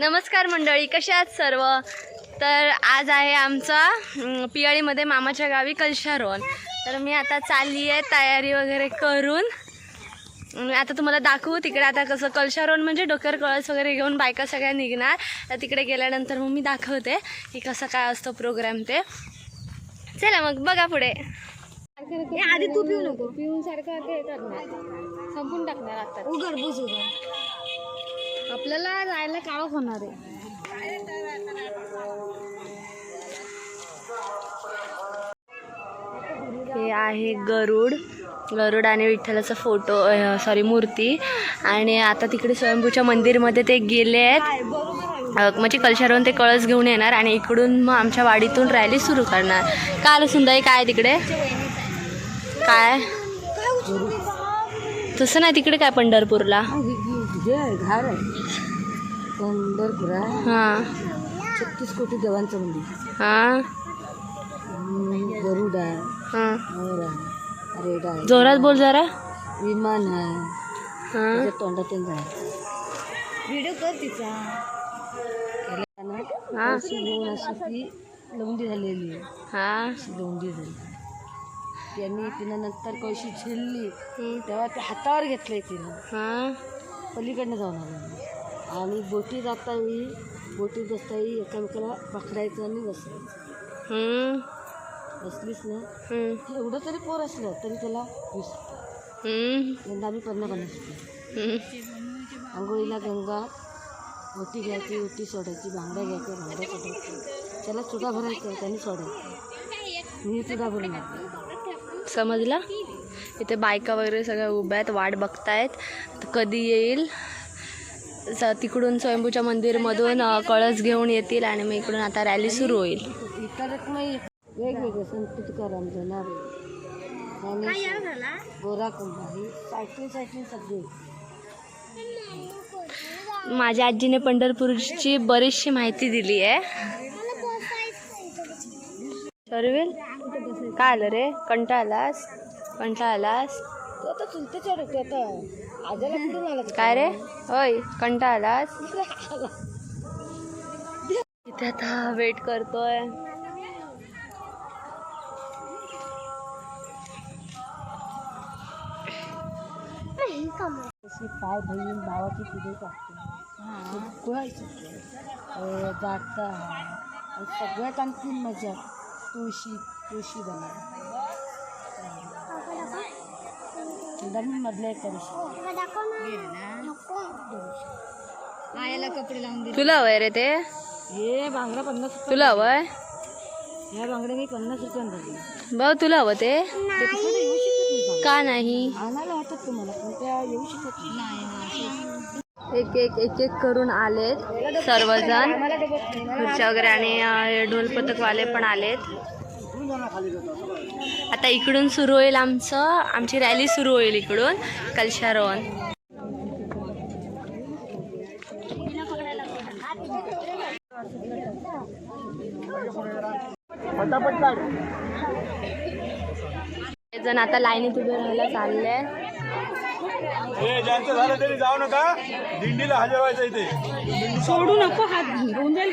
नमस्कार मंडळी कशा आहात सर्व? तर आज आहे आमचा पियाळीमध्ये मामाच्या गावी कलशारोहण. तर मी आता चालली आहे तयारी वगैरे करून. आता तुम्हाला दाखवू तिकडे आता कसं कलशारोहण म्हणजे डोक्यावर कळस वगैरे घेऊन बायका सगळ्या निघणार. तर तिकडे गेल्यानंतर मग मी दाखवते की कसं काय असतो प्रोग्राम ते. चला मग बघा पुढे. आधी तू पिऊ नको. पिऊन सारखं ते करणार संपून टाकणार आता. उघड बुज आपल्याला राहायला काळोख होणार आहे? हे आहे गरुड. गरुड आणि विठ्ठलाचा फोटो सॉरी मूर्ती. आणि आता तिकडे स्वयंभूच्या मंदिरमध्ये ते गेले आहेत. म्हणजे कलशावरून ते कळस घेऊन येणार आणि इकडून मग आमच्या वाडीतून रॅली सुरू करणार. काल सुंदर काय तिकडे? काय? तसं नाही तिकडे काय पंढरपूरला? घार आहे. पंढरपूर आहे. हां. छत्तीस कोटी देवांचं मंदिर. हां. हम्म, गरुड आहे. हां. मोर आहे. रेड आहे. जोरात बोल जरा. विमान आहे. हां. त्याच्या तोंडातून जायचं व्हिडिओ कर तिचा. हां. अशी ती लवंडी झालेली आहे. हां. अशी झाली. त्यांनी तिनं नंतर कळशी झेलली. हं. तेव्हा ते हातावर घेतलंय तिनं. हां. पलीकडनं जाऊन आलं आणि बोटी जाता वेळी बोटीत बसता वेळी एकामेकाला पकडायचं आणि बसायचं हं. बसलीस ना. एवढं तरी पोर असलं तरी त्याला वीस. यंदा आम्ही पन्नास पन्नास रुपये. आंघोळीला गंगा ओटी घ्यायची ओटी सोडायची भांड्या घ्यायच्या भांड्या सोडायचं त्याला चुडा भरायचं त्यांनी सोडायचं मी चुडा भरून. समजलं इथे बायका वगैरे सगळ्या उभ्या आहेत वाट बघतायत कधी येईल. स- तिकडून स्वयंभूच्या मंदिरमधून कळस घेऊन येतील आणि मग इकडून आता रॅली सुरू होईल. वेगवेगळे संत तुकाराम गोरा कुंभारी सायकल सायकल सगळे माझ्या आजीने पंढरपूरची बरीचशी माहिती दिली आहे. शर्विल काय आलं रे? कंटाळलास? कंटाळलास? तो आता चुलतेच्यावर आता काय रे? होय कंटाळलास इथे आता वेट करतोय. पाय बहीण भावाची पुढे टाकते जाता सगळ्यात आणखी मज़ा तुळशी तुळशी बनवा मी मधल्या एका कपडे लावून दिले तुला हवंय रे ते? हे बांगडा पन्नास रुपये तुला हवंय? ह्या बांगड्या मी पन्नास रुपयानं दिले भाऊ तुला हवं ते. का नाही? आणायला होतात तुम्हाला पण त्या येऊ शकत नाही. एक एक एक एक करून आलेत सर्वजण. खुर्च्या वगैरे आणि अ, ढोलपथकवाले पण आलेत. आता इकडून सुरू होईल आमचं आमची रॅली सुरू होईल इकडून कलशारोहण. जण आता लाईनीत उभे राहायला चालले हे ज्यांचं झालं तरी जाऊ नका. दिंडीला हजर व्हायचं इथे. सोडू नको हात घेऊन जाईल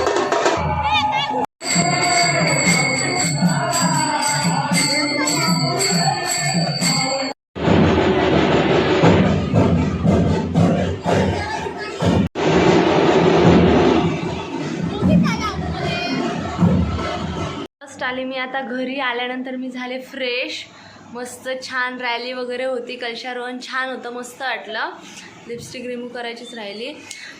आले मी आता घरी आल्यानंतर मी झाले फ्रेश मस्त छान रॅली वगैरे होती. कलशारोहण छान होतं मस्त वाटलं. लिपस्टिक रिमूव्ह करायचीच राहिली.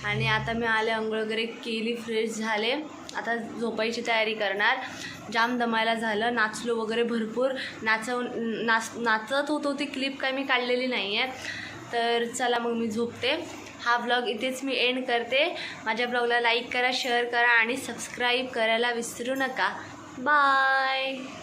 आणि आता मी आले आंघोळ वगैरे केली फ्रेश झाले. आता झोपायची तयारी करणार. जाम दमायला झालं. नाचलो वगैरे भरपूर. नाचव नाच नाचत होतो ती क्लिप काय मी काढलेली नाही आहे तर चला मग मी झोपते. हा ब्लॉग इथेच मी एंड करते. माझ्या ब्लॉगला लाईक करा शेअर करा आणि सबस्क्राईब करायला विसरू नका. Bye.